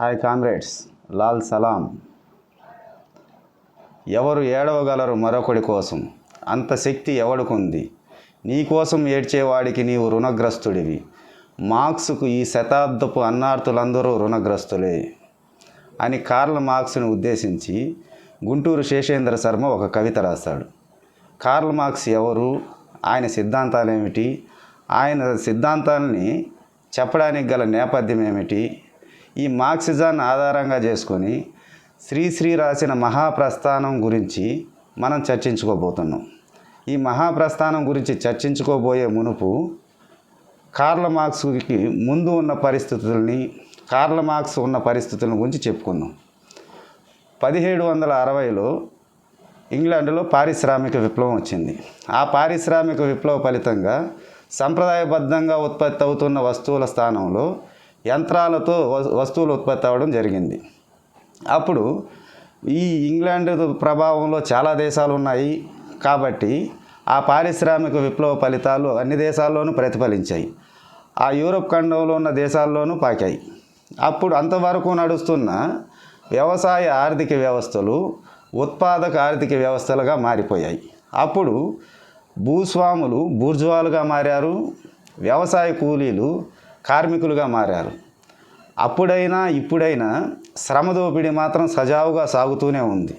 Hi comrades Lal సలాం. ఎవరు ఏడవగలరు మరొకడి కోసం? అంత శక్తి ఎవడుకుంది? నీకోసం ఏడ్చేవాడికి నీవు రుణగ్రస్తుడివి. మార్క్స్కు ఈ శతాబ్దపు అన్నార్థులందరూ రుణగ్రస్తులే. అని కార్ల్ మార్క్స్ను ఉద్దేశించి గుంటూరు శేషేంద్ర శర్మ ఒక కవిత రాశాడు. కార్ల్ మార్క్స్ ఎవరు? ఆయన సిద్ధాంతాలు ఏమిటి ఆయన సిద్ధాంతాలని చెప్పడానికి గల నేపథ్యం ఏమిటి ఈ మార్క్సిజాన్ని ఆధారంగా చేసుకొని శ్రీశ్రీ రాసిన మహాప్రస్థానం గురించి మనం చర్చించుకోబోతున్నాం. ఈ మహాప్రస్థానం గురించి చర్చించుకోబోయే మునుపు కార్ల మార్క్స్కి ముందు ఉన్న పరిస్థితుల్ని కార్ల మార్క్స్ ఉన్న పరిస్థితుల గురించి చెప్పుకుందాం. పదిహేడు వందల అరవైలో ఇంగ్లాండ్లో పారిశ్రామిక విప్లవం వచ్చింది. ఆ పారిశ్రామిక విప్లవ ఫలితంగా సంప్రదాయబద్ధంగా ఉత్పత్తి అవుతున్న వస్తువుల స్థానంలో యంత్రాలతో వస్తువులు ఉత్పత్తి అవ్వడం జరిగింది. అప్పుడు ఈ ఇంగ్లాండ్ ప్రభావంలో చాలా దేశాలు ఉన్నాయి కాబట్టి ఆ పారిశ్రామిక విప్లవ ఫలితాలు అన్ని దేశాల్లోనూ ప్రతిఫలించాయి. ఆ యూరోప్ ఖండంలో ఉన్న దేశాల్లోనూ పాకాయి. అప్పుడు అంతవరకు నడుస్తున్న వ్యవసాయ ఆర్థిక వ్యవస్థలు ఉత్పాదక ఆర్థిక వ్యవస్థలుగా మారిపోయాయి. అప్పుడు భూస్వాములు బూర్జువాలుగా మారారు. వ్యవసాయ కూలీలు కార్మికులుగా మారారు. అప్పుడైనా ఇప్పుడైనా శ్రమ దోపిడీ మాత్రం సజావుగా సాగుతూనే ఉంది.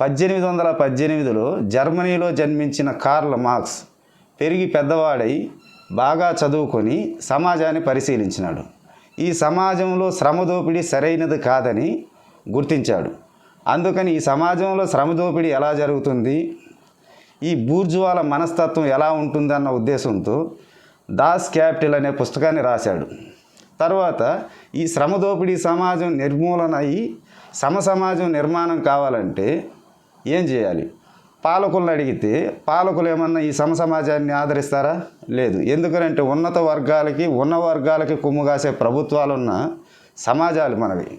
పద్దెనిమిది వందల పద్దెనిమిదిలో జర్మనీలో జన్మించిన కార్ల్ మార్క్స్ పెరిగి పెద్దవాడై బాగా చదువుకొని సమాజాన్ని పరిశీలించినాడు. ఈ సమాజంలో శ్రమ దోపిడీ సరైనది కాదని గుర్తించాడు. అందుకని ఈ సమాజంలో శ్రమ దోపిడీ ఎలా జరుగుతుంది? ఈ బూర్జువాల మనస్తత్వం ఎలా ఉంటుందన్న ఉద్దేశంతో దాస్ క్యాపిటల్ అనే పుస్తకాన్ని రాశాడు. తర్వాత ఈ శ్రమ దోపిడీ సమాజం నిర్మూలన అయ్యి సమ సమాజం నిర్మాణం కావాలంటే ఏం చేయాలి? పాలకులను అడిగితే పాలకులు ఏమన్నా ఈ సమ సమాజాన్ని ఆదరిస్తారా? లేదు. ఎందుకంటే ఉన్నత వర్గాలకి ఉన్న వర్గాలకి కొమ్ము కాసే ప్రభుత్వాలున్న సమాజాలు మనవి.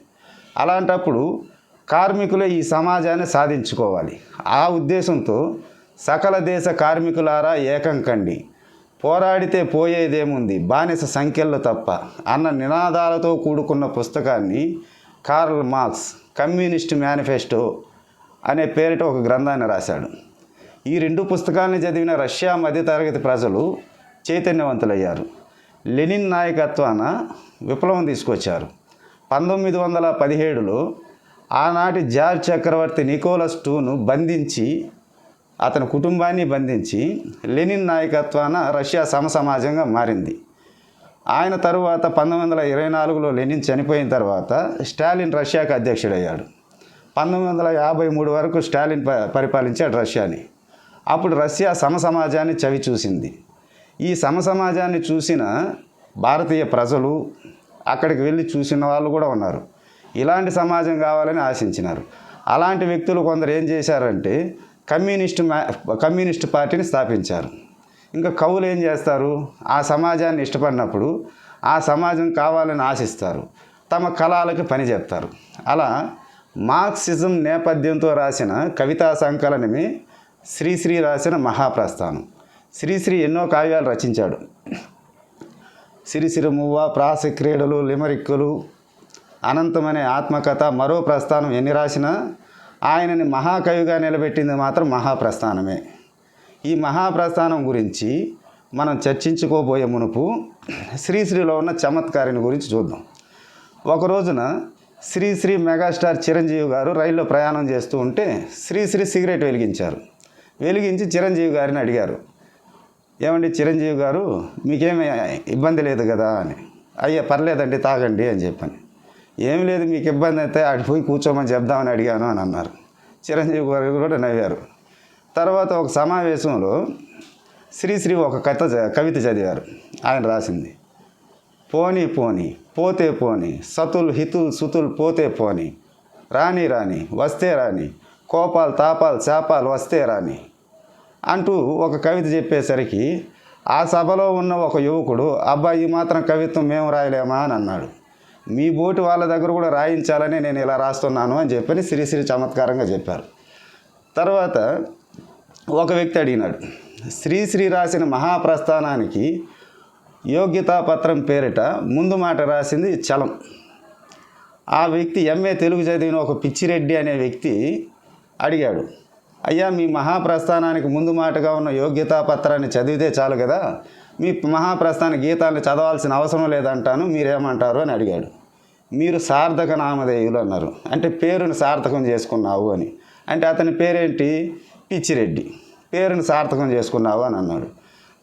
అలాంటప్పుడు కార్మికులే ఈ సమాజాన్ని సాధించుకోవాలి. ఆ ఉద్దేశంతో సకల దేశ కార్మికులారా ఏకం కండి. పోరాడితే పోయేదేముంది? బానిస సంఖ్యలు తప్ప. అన్న నినాదాలతో కూడుకున్న పుస్తకాన్ని కార్ల్ మార్క్స్ కమ్యూనిస్ట్ మేనిఫెస్టో అనే పేరిట ఒక గ్రంథాన్ని రాశాడు. ఈ రెండు పుస్తకాలను చదివిన రష్యా మధ్యతరగతి ప్రజలు చైతన్యవంతులయ్యారు. లెనిన్ నాయకత్వాన విప్లవం తీసుకొచ్చారు. పంతొమ్మిది వందల పదిహేడులో ఆనాటి జార్జ్ చక్రవర్తి నికోలస్ టూను బంధించి అతని కుటుంబాన్ని బంధించి లెనిన్ నాయకత్వాన రష్యా సమసమాజంగా మారింది. ఆయన తరువాత పంతొమ్మిది వందల ఇరవై నాలుగులో లెనిన్ చనిపోయిన తర్వాత స్టాలిన్ రష్యాకు అధ్యక్షుడయ్యాడు. పంతొమ్మిది వందల యాభై మూడు వరకు స్టాలిన్ ప- పరిపాలించాడు రష్యాని. అప్పుడు రష్యా సమసమాజాన్ని చవి చూసింది ఈ సమసమాజాన్ని చూసిన భారతీయ ప్రజలు అక్కడికి వెళ్ళి చూసిన వాళ్ళు కూడా ఉన్నారు. ఇలాంటి సమాజం కావాలని ఆశించినారు. అలాంటి వ్యక్తులు కొందరు ఏం చేశారంటే కమ్యూనిస్ట్ కమ్యూనిస్టు కమ్యూనిస్ట్ పార్టీని స్థాపించారు. ఇంకా కవులు ఏం చేస్తారు? ఆ సమాజాన్ని ఇష్టపడినప్పుడు ఆ సమాజం కావాలని ఆశిస్తారు. తమ కళలకు పని చెప్తారు అలా మార్క్సిజం నేపథ్యంతో రాసిన కవితా సంకలనమే శ్రీశ్రీ రాసిన మహాప్రస్థానం. శ్రీశ్రీ ఎన్నో కావ్యాలు రచించాడు. సిరిసిరిమువ్వ ప్రాస క్రీడలు లిమరిక్కులు అనంతమనే ఆత్మకథ మరో ప్రస్థానం ఎన్ని రాసినా ఆయనని మహాకవిగా నిలబెట్టింది మాత్రం మహాప్రస్థానమే. ఈ మహాప్రస్థానం గురించి మనం చర్చించుకోబోయే మునుపు శ్రీశ్రీలో ఉన్న చమత్కారిని గురించి చూద్దాం. ఒక రోజున శ్రీశ్రీ మెగాస్టార్ చిరంజీవి గారు రైల్లో ప్రయాణం చేస్తూ ఉంటే శ్రీశ్రీ సిగరెట్ వెలిగించారు. వెలిగించి చిరంజీవి గారిని అడిగారు ఏమండి చిరంజీవి గారు మీకేమి ఇబ్బంది లేదు కదా అని. అయ్యా పర్లేదండి తాగండి అని చెప్పాను. ఏమి లేదు మీకు ఇబ్బంది అయితే అటు పోయి కూర్చోమని చెప్దామని అడిగాను అని అన్నారు. చిరంజీవి గారు కూడా నవ్వారు. తర్వాత ఒక సమావేశంలో శ్రీశ్రీ ఒక కథ చ- కవిత చదివారు. ఆయన రాసింది పోనీ పోని పోతే పోని సతుల్ హితుల్ సుతుల్ పోతే పోని రాని రాని వస్తే రాని కోపాలు తాపాలు శాపాలు వస్తే రాని అంటూ ఒక కవిత చెప్పేసరికి ఆ సభలో ఉన్న ఒక యువకుడు అబ్బాయి ఈ మాత్రం కవిత్వం మేము రాయలేమా అని అన్నాడు. మీ బోటి వాళ్ళ దగ్గర కూడా రాయించాలని నేను ఇలా రాస్తున్నాను అని చెప్పని శ్రీశ్రీ చమత్కారంగా చెప్పారు. తర్వాత ఒక వ్యక్తి అడిగినాడు శ్రీశ్రీ రాసిన మహాప్రస్థానానికి యోగ్యతాపత్రం పేరిట ముందు మాట రాసింది చలం. ఆ వ్యక్తి ఎంఏ తెలుగు చదివిన ఒక పిచ్చిరెడ్డి అనే వ్యక్తి అడిగాడు అయ్యా మీ మహాప్రస్థానానికి ముందు మాటగా ఉన్న యోగ్యతా పత్రాన్ని చదివితే చాలు కదా? మీ మహాప్రస్థాన గీతాన్ని చదవాల్సిన అవసరం లేదంటాను మీరేమంటారు అని అడిగాడు. మీరు సార్థక నామధేయులు అన్నారు. అంటే పేరుని సార్థకం చేసుకున్నావు అని. అంటే అతని పేరేంటి? పిచ్చిరెడ్డి. పేరుని సార్థకం చేసుకున్నావు అని అన్నాడు.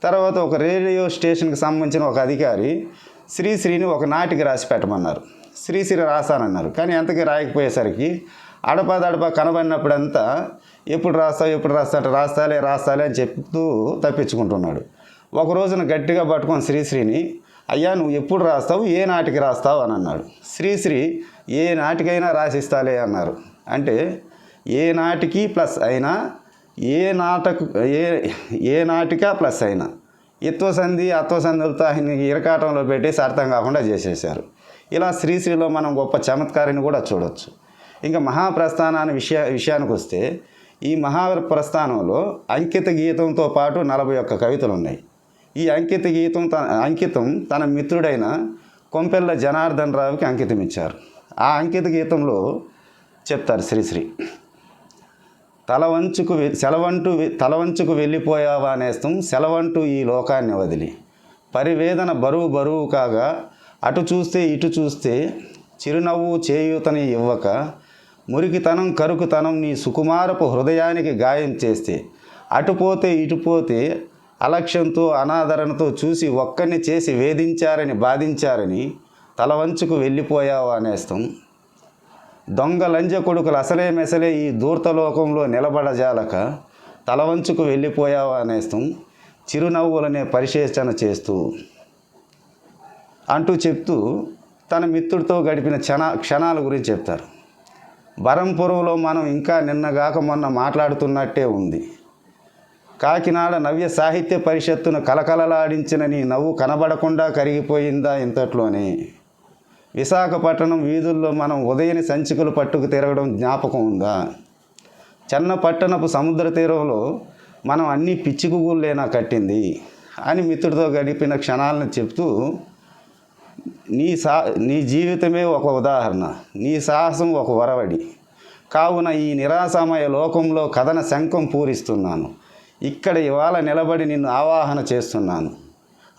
తర్వాత ఒక రేడియో స్టేషన్కి సంబంధించిన ఒక అధికారి శ్రీశ్రీని ఒక నాటికి రాసి పెట్టమన్నారు. శ్రీశ్రీ రాస్తానన్నారు కానీ ఎంతకీ రాయకపోయేసరికి అడపదడప కనబడినప్పుడంతా ఎప్పుడు రాస్తావు ఎప్పుడు రాస్తా అంటే రాస్తాలే రాస్తాలే అని చెప్తూ తప్పించుకుంటున్నాడు. ఒక రోజున గట్టిగా పట్టుకొని శ్రీశ్రీని అయ్యా నువ్వు ఎప్పుడు రాస్తావు? ఏ నాటికి రాస్తావు? అని అన్నాడు. శ్రీశ్రీ ఏ నాటికైనా రాసిస్తాలే అన్నారు. అంటే ఏ నాటికి ప్లస్ అయినా ఏ నాటకు ఏ ఏ నాటిక ప్లస్ అయినా ఎత్వ సంధి అత్వ సంధులతో ఆయన ఇరకాటంలో పెట్టేసి అర్థం కాకుండా చేసేసారు ఇలా శ్రీశ్రీలో మనం గొప్ప చమత్కారిని కూడా చూడవచ్చు ఇంకా మహాప్రస్థానాన్ని విషయ విషయానికి వస్తే ఈ మహాప్రస్థానంలో అంకిత గీతంతో పాటు నలభై ఒక్క కవితలు ఉన్నాయి ఈ అంకిత గీతం తన అంకితం తన మిత్రుడైన కొంపెల్ల జనార్దన్ రావుకి అంకితం ఇచ్చారు. ఆ అంకిత గీతంలో చెప్తారు శ్రీశ్రీ తల వంచుకు సెలవంటూ తలవంచుకు తల వంచుకు వెళ్ళిపోయావా నేస్తం సెలవంటూ ఈ లోకాన్ని వదిలి. పరివేదన బరువు బరువు కాగా అటు చూస్తే ఇటు చూస్తే చిరునవ్వు చేయూతని ఇవ్వక మురికితనం కరుకుతనం నీ సుకుమారపు హృదయానికి గాయం చేస్తే అటుపోతే ఇటుపోతే అలక్ష్యంతో అనాదరణతో చూసి ఒక్కరిని చేసి వేధించారని బాధించారని తల వంచుకు వెళ్ళిపోయావా నేస్తం. దొంగ లంజ కొడుకులు అసలే మెసలే ఈ దూర్తలోకంలో నిలబడజాలక తలవంచుకు వెళ్ళిపోయావా అనేస్తాం చిరునవ్వులనే పరిశేషణ చేస్తూ అంటూ చెప్తూ తన మిత్రుడితో గడిపిన క్షణ క్షణాల గురించి చెప్తారు. బరంపురంలో మనం ఇంకా నిన్నగాక మొన్న మాట్లాడుతున్నట్టే ఉంది. కాకినాడ నవ్య సాహిత్య పరిషత్తును కలకలలాడించిన నీ నవ్వు కనబడకుండా కరిగిపోయిందా ఇంతట్లోనే? విశాఖపట్నం వీధుల్లో మనం ఉదయని సంచికలు పట్టుకు తిరగడం జ్ఞాపకం ఉందా? చెన్నపట్టణపు సముద్ర తీరంలో మనం అన్ని పిచ్చికుగుళ్ళేనా కట్టింది? అని మిత్రుడితో గడిపిన క్షణాలను చెప్తూ నీ సా నీ జీవితమే ఒక ఉదాహరణ నీ సాహసం ఒక వరవడి. కావున ఈ నిరాశమయ లోకంలో కథన శంఖం పూరిస్తున్నాను. ఇక్కడ ఇవాళ నిలబడి నిన్ను ఆవాహన చేస్తున్నాను.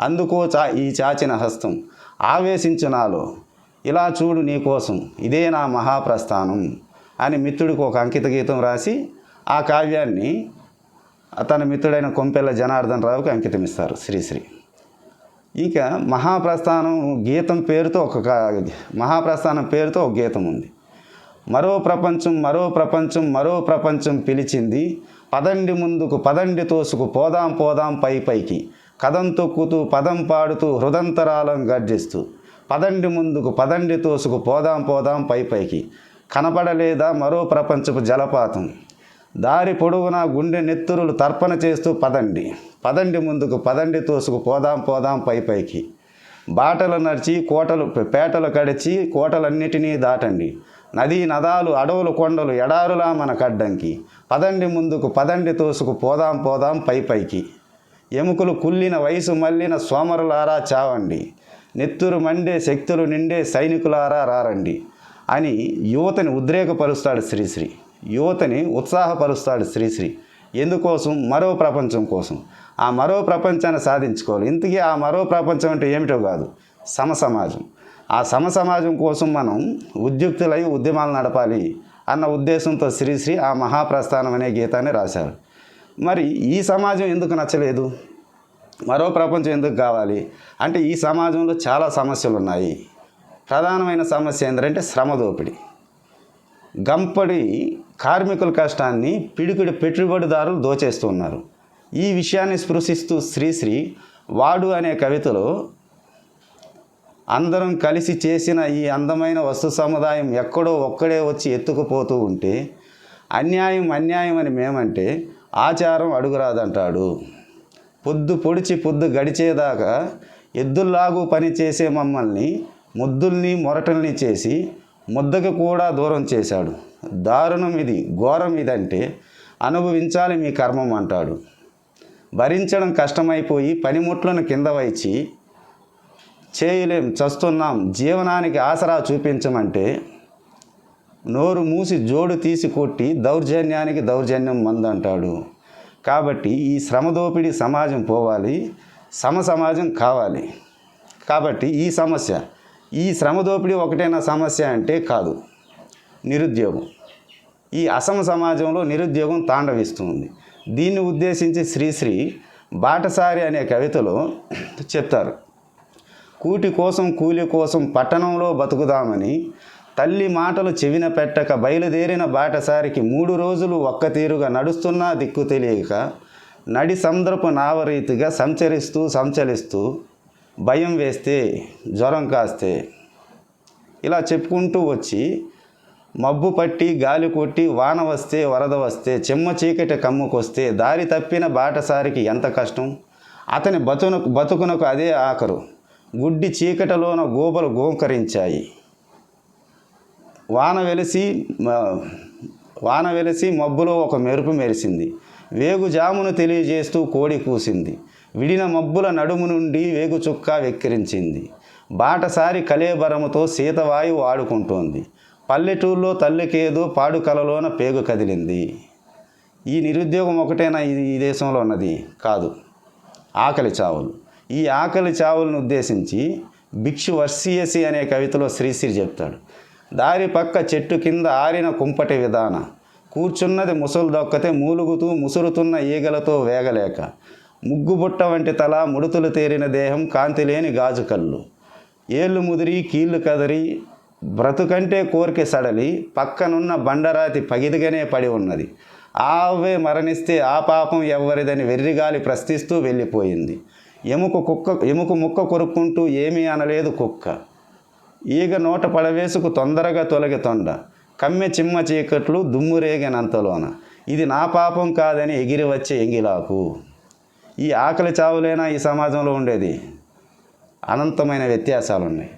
అందుకో చా ఈ చాచిన హస్తం. ఆవేశించు నాలో ఇలా చూడు నీకోసం ఇదే నా మహాప్రస్థానం అని మిత్రుడికి ఒక అంకిత గీతం రాసి ఆ కావ్యాన్ని తన మిత్రుడైన కొంపెల్ల జనార్దన్ రావుకి అంకితం ఇస్తారు శ్రీశ్రీ ఇక మహాప్రస్థానం గీతం పేరుతో ఒక కా- మహాప్రస్థానం పేరుతో ఒక గీతం ఉంది. మరో ప్రపంచం మరో ప్రపంచం మరో ప్రపంచం పిలిచింది పదండి ముందుకు పదండి తోసుకు పోదాం పోదాం పై పైకి. కథం తొక్కుతూ పదం పాడుతూ హృదంతరాలం గర్జిస్తూ. పదండి ముందుకు పదండి తోసుకు పోదాం పోదాం పై పైకి. కనపడలేదా మరో ప్రపంచపు జలపాతం? దారి పొడవునా గుండె నెత్తురులు తర్పణ చేస్తూ పదండి. పదండి ముందుకు పదండి తోసుకు పోదాం పోదాం పై పైకి. బాటలు నడిచి కోటలు పేటలు కడిచి కోటలన్నిటినీ దాటండి. నదీ నదాలు అడవులు కొండలు ఎడారులా మన కడ్డంకి పదండి ముందుకు పదండి తోసుకు పోదాం పోదాం పై పైకి. ఎముకలు కుల్లిన వయసు మళ్ళిన సోమరులారా చావండి. నెత్తురు మండే శక్తులు నిండే సైనికులారా రారండి. అని యువతని ఉద్రేకపరుస్తాడు శ్రీశ్రీ. యువతని ఉత్సాహపరుస్తాడు శ్రీశ్రీ. ఎందుకోసం? మరో ప్రపంచం కోసం. ఆ మరో ప్రపంచాన్ని సాధించుకోవాలి. ఇంతకీ ఆ మరో ప్రపంచం అంటే ఏమిటో కాదు. సమసమాజం. ఆ సమసమాజం కోసం మనం ఉద్యుక్తులై ఉద్యమాలు నడపాలి అన్న ఉద్దేశంతో శ్రీశ్రీ ఆ మహాప్రస్థానం అనే గీతాన్ని రాశారు. మరి ఈ సమాజం ఎందుకు నచ్చలేదు? మరో ప్రపంచం ఎందుకు కావాలి? అంటే ఈ సమాజంలో చాలా సమస్యలు ఉన్నాయి ప్రధానమైన సమస్య ఏంటంటే శ్రమ దోపిడీ. గంపడి కార్మికుల కష్టాన్ని పిడికిడి పెట్టుబడిదారులు దోచేస్తున్నారు ఈ విషయాన్ని స్పృశిస్తూ శ్రీశ్రీ వాడు అనే కవితలో అందరం కలిసి చేసిన ఈ అందమైన వస్తు సముదాయం ఎక్కడో ఒక్కడే వచ్చి ఎత్తుకుపోతూ ఉంటే అన్యాయం అన్యాయం అని మేమంటే ఆచారం అడుగురాదంటాడు. పొద్దు పొడిచి పొద్దు గడిచేదాకా ఎద్దుల్లాగు పని చేసే మమ్మల్ని ముద్దుల్ని మొరటల్ని చేసి ముద్దకు కూడా దూరం చేశాడు. దారుణం ఇది ఘోరం ఇదంటే అనుభవించాలి మీ కర్మం అంటాడు. భరించడం కష్టమైపోయి పనిముట్లను కింద వైచి చేయలేం చస్తున్నాం జీవనానికి ఆసరా చూపించమంటే నోరు మూసి జోడు తీసి కొట్టి దౌర్జన్యానికి దౌర్జన్యం మందంటాడు. కాబట్టి ఈ శ్రమదోపిడి సమాజం పోవాలి సమ సమాజం కావాలి. కాబట్టి ఈ సమస్య ఈ శ్రమదోపిడి ఒకటేనా సమస్య అంటే కాదు నిరుద్యోగం. ఈ అసమ సమాజంలో నిరుద్యోగం తాండవిస్తుంది. దీన్ని ఉద్దేశించి శ్రీశ్రీ బాటసారి అనే కవితలో చెప్తారు. కూటి కోసం కూలి కోసం పట్టణంలో బతుకుదామని తల్లి మాటలు చెవిన పెట్టక బయలుదేరిన బాటసారికి మూడు రోజులు ఒక్కతీరుగా నడుస్తున్నా దిక్కు తెలియక నడి సంద్రపు నావరీతిగా సంచరిస్తూ సంచలిస్తూ భయం వేస్తే జ్వరం కాస్తే ఇలా చెప్పుకుంటూ వచ్చి మబ్బు పట్టి గాలి కొట్టి వాన వస్తే వరద వస్తే చెమ్మ చీకటి కమ్ముకొస్తే దారి తప్పిన బాటసారికి ఎంత కష్టం? అతని బతునకు బతుకునకు అదే ఆఖరు. గుడ్డి చీకటలోన గోపలు గోంకరించాయి. వాన వెలిసి వాన వెలిసి మబ్బులో ఒక మెరుపు మెరిసింది. వేగు జామును తెలియజేస్తూ కోడి కూసింది. విడిన మబ్బుల నడుము నుండి వేగుచుక్క వెక్కిరించింది. బాటసారి కలేబరముతో శీతవాయువు ఆడుకుంటోంది. పల్లెటూరులో తల్లికేదో పాడు కలలోన పేగు కదిలింది. ఈ నిరుద్యోగం ఒకటేనా ఈ దేశంలో ఉన్నది? కాదు. ఆకలి చావులు. ఈ ఆకలి చావులను ఉద్దేశించి భిక్షు వర్షీయసి అనే కవితలో శ్రీశ్రీ చెప్తాడు. దారి పక్క చెట్టు కింద ఆరిన కుంపటి విధాన కూర్చున్నది ముసలు దొక్కతే మూలుగుతూ ముసురుతున్న ఈగలతో వేగలేక ముగ్గుబుట్ట వంటి తల ముడుతులు తేరిన దేహం కాంతి లేని గాజు కళ్ళు ఏళ్ళు ముదిరి కీళ్ళు కదరి బ్రతుకంటే కోరిక సడలి పక్కనున్న బండరాతి పగిదిగానే పడి ఉన్నది. ఆవే మరణిస్తే ఆ పాపం ఎవ్వరిదని వెర్రిగాలి ప్రశ్నిస్తూ వెళ్ళిపోయింది. ఎముక కుక్క ఎముక ముక్క కొరుక్కుంటూ ఏమీ అనలేదు కుక్క. ఈగ నోట పడవేసుకు తొందరగా తొలగి తొండ. కమ్మె చిమ్మ చీకట్లు దుమ్మురేగినంతలోన ఇది నా పాపం కాదని ఎగిరి వచ్చే ఎంగిలాకు. ఈ ఆకలి చావులేనా ఈ సమాజంలో ఉండేది. అనంతమైన వ్యత్యాసాలు ఉన్నాయి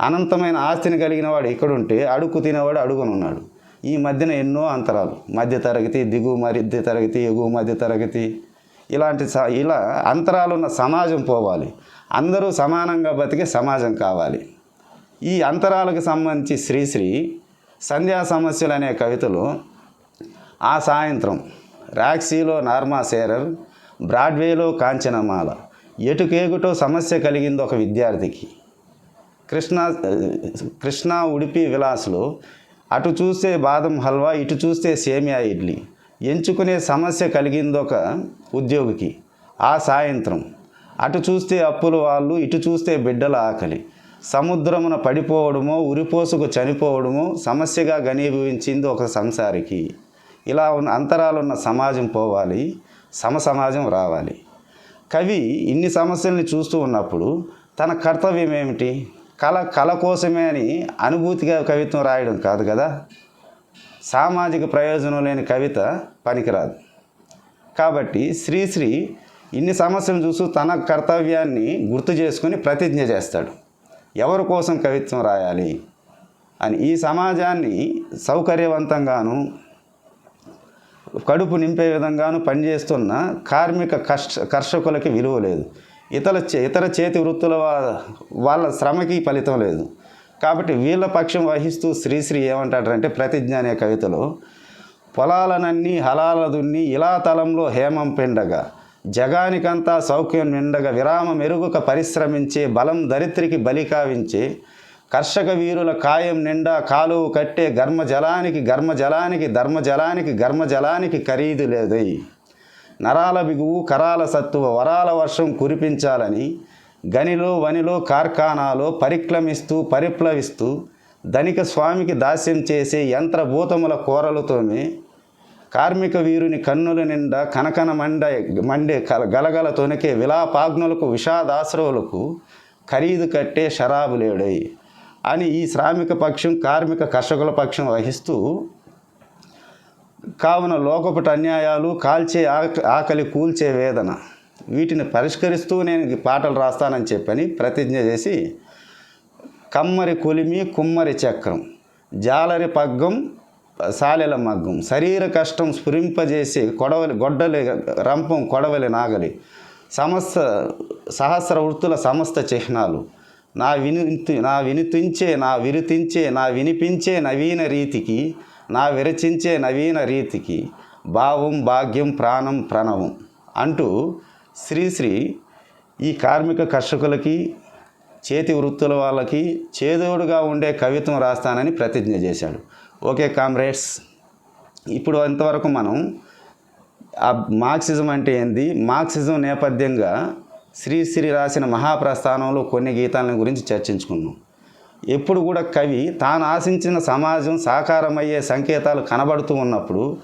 అనంతమైన ఆస్తిని కలిగిన వాడు ఇక్కడుంటే అడుగు తినేవాడు అడుగునున్నాడు. ఈ మధ్యన ఎన్నో అంతరాలు. మధ్య తరగతి దిగువ మధ్య తరగతి ఎగువ మధ్య తరగతి ఇలాంటి ఇలా అంతరాలున్న సమాజం పోవాలి. అందరూ సమానంగా బతికే సమాజం కావాలి. ఈ అంతరాలకు సంబంధించి శ్రీశ్రీ సంధ్యా సమస్యలు అనే కవితలో ఆ సాయంత్రం రాక్సీలో నార్మా సేరర్ బ్రాడ్వేలో కాంచనమాల ఎటుకేగుటో సమస్య కలిగింది ఒక విద్యార్థికి. కృష్ణా కృష్ణా ఉడిపి విలాస్లో అటు చూస్తే బాదం హల్వా ఇటు చూస్తే సేమియా ఇడ్లీ. ఎంచుకునే సమస్య కలిగింది ఒక ఉద్యోగికి ఆ సాయంత్రం. అటు చూస్తే అప్పుల వాళ్ళు ఇటు చూస్తే బిడ్డల ఆకలి. సముద్రమున పడిపోవడమో ఉరిపోసుకు చనిపోవడమో సమస్యగా ఘనీభవించింది ఒక సంసారికి. ఇలా ఉన్న అంతరాలున్న సమాజం పోవాలి సమ సమాజం రావాలి. కవి ఇన్ని సమస్యల్ని చూస్తూ ఉన్నప్పుడు తన కర్తవ్యం ఏమిటి? కళ కళ కోసమే అని అనుభూతిగా కవిత్వం రాయడం కాదు కదా? సామాజిక ప్రయోజనం లేని కవిత పనికిరాదు. కాబట్టి శ్రీశ్రీ ఇన్ని సమస్యలు చూస్తూ తన కర్తవ్యాన్ని గుర్తు చేసుకుని ప్రతిజ్ఞ చేస్తాడు. ఎవరి కోసం కవిత్వం రాయాలి? అని ఈ సమాజాన్ని సౌకర్యవంతంగాను కడుపు నింపే విధంగాను పనిచేస్తున్న కార్మిక కష్ట కర్షకులకి విలువ లేదు. ఇతర చే- ఇతర చేతి వృత్తుల వాళ్ళ శ్రమకి ఫలితం లేదు. కాబట్టి వీళ్ళ పక్షం వహిస్తూ శ్రీశ్రీ ఏమంటాడంటే ప్రతిజ్ఞ అనే కవితలో పొలాలనన్నీ హలాల దున్ని ఇలా తలంలో హేమం పిండగా జగానికంతా సౌఖ్యం నిండగా విరామ మెరుగుక పరిశ్రమించే బలం దరిత్రికి బలికావించి కర్షక వీరుల కాయం నిండా కాలువ కట్టే గర్మ జలానికి గర్మ జలానికి ధర్మ జలానికి గర్మ జలానికి ఖరీదు లేదై నరాల బిగువు కరాల సత్తువ వరాల వర్షం కురిపించాలని గనిలో వనిలో కార్ఖానాలో పరిక్రమిస్తూ పరిప్లవిస్తూ ధనిక స్వామికి దాస్యం చేసే యంత్రభూతముల కోరలతోనే కార్మిక వీరుని కన్నుల నిండా కనకన మండ మండే కల- గలగల తొనికే విలాపాగ్నులకు విషాదాశ్రవులకు ఖరీదు కట్టే షరాబులేడై అని ఈ శ్రామిక పక్షం కార్మిక కర్షకుల పక్షం వహిస్తూ కావున లోకపటి అన్యాయాలు కాల్చే ఆకలి కూల్చే వేదన. వీటిని పరిష్కరిస్తూ నేను పాటలు రాస్తానని చెప్పని ప్రతిజ్ఞ చేసి కమ్మరి కొలిమి కుమ్మరి చక్రం జాలరి పగ్గం సాలెల మగ్గం శరీర కష్టం స్ఫురింపజేసి కొడవలి గొడ్డలి రంపం కొడవలి నాగలి సమస్త సహస్ర వృత్తుల సమస్త చిహ్నాలు నా విని నా వినిపించే నా విరుతించే నా వినిపించే నవీన రీతికి నా విరచించే నవీన రీతికి భావం భాగ్యం ప్రాణం ప్రణవం అంటూ శ్రీశ్రీ ఈ కార్మిక కర్షకులకి చేతి వృత్తుల వాళ్ళకి చేదోడుగా ఉండే కవిత్వం రాస్తానని ప్రతిజ్ఞ చేశాడు. ఓకే కామ్రేడ్స్ ఇప్పుడు అంతవరకు మనం ఆ మార్క్సిజం అంటే ఏంది? మార్క్సిజం నేపథ్యంగా శ్రీశ్రీ రాసిన మహాప్రస్థానంలో కొన్ని గీతాలను గురించి చర్చించుకున్నాం ఎప్పుడు కూడా కవి తాను ఆశించిన సమాజం సాకారమయ్యే సంకేతాలు కనబడుతూ ఉన్నప్పుడు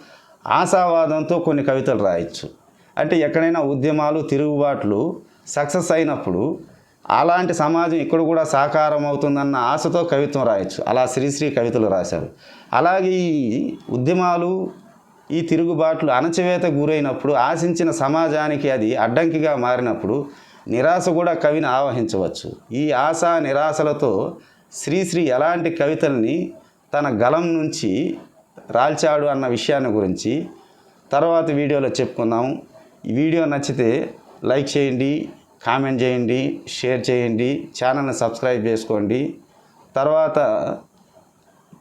ఆశావాదంతో కొన్ని కవితలు రాయొచ్చు. అంటే ఎక్కడైనా ఉద్యమాలు తిరుగుబాట్లు సక్సెస్ అయినప్పుడు అలాంటి సమాజం ఇక్కడ కూడా సాకారం అవుతుందన్న ఆశతో కవిత్వం రాయొచ్చు. అలా శ్రీశ్రీ కవితలు రాశారు. అలాగే ఈ ఉద్యమాలు ఈ తిరుగుబాట్లు అణచివేత గురైనప్పుడు ఆశించిన సమాజానికి అది అడ్డంకిగా మారినప్పుడు నిరాశ కూడా కవిని ఆవహించవచ్చు. ఈ ఆశ నిరాశలతో శ్రీశ్రీ ఎలాంటి కవితల్ని తన గలం నుంచి రాల్చాడు అన్న విషయాన్ని గురించి తర్వాత వీడియోలో చెప్పుకుందాము వీడియో నచ్చితే లైక్ చేయండి కామెంట్ చేయండి షేర్ చేయండి ఛానల్ని సబ్స్క్రైబ్ చేసుకోండి. తర్వాత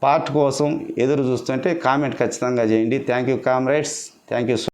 పార్ట్ కోసం ఎదురు చూస్తుంటే కామెంట్ ఖచ్చితంగా చేయండి. Thank you comrades thank you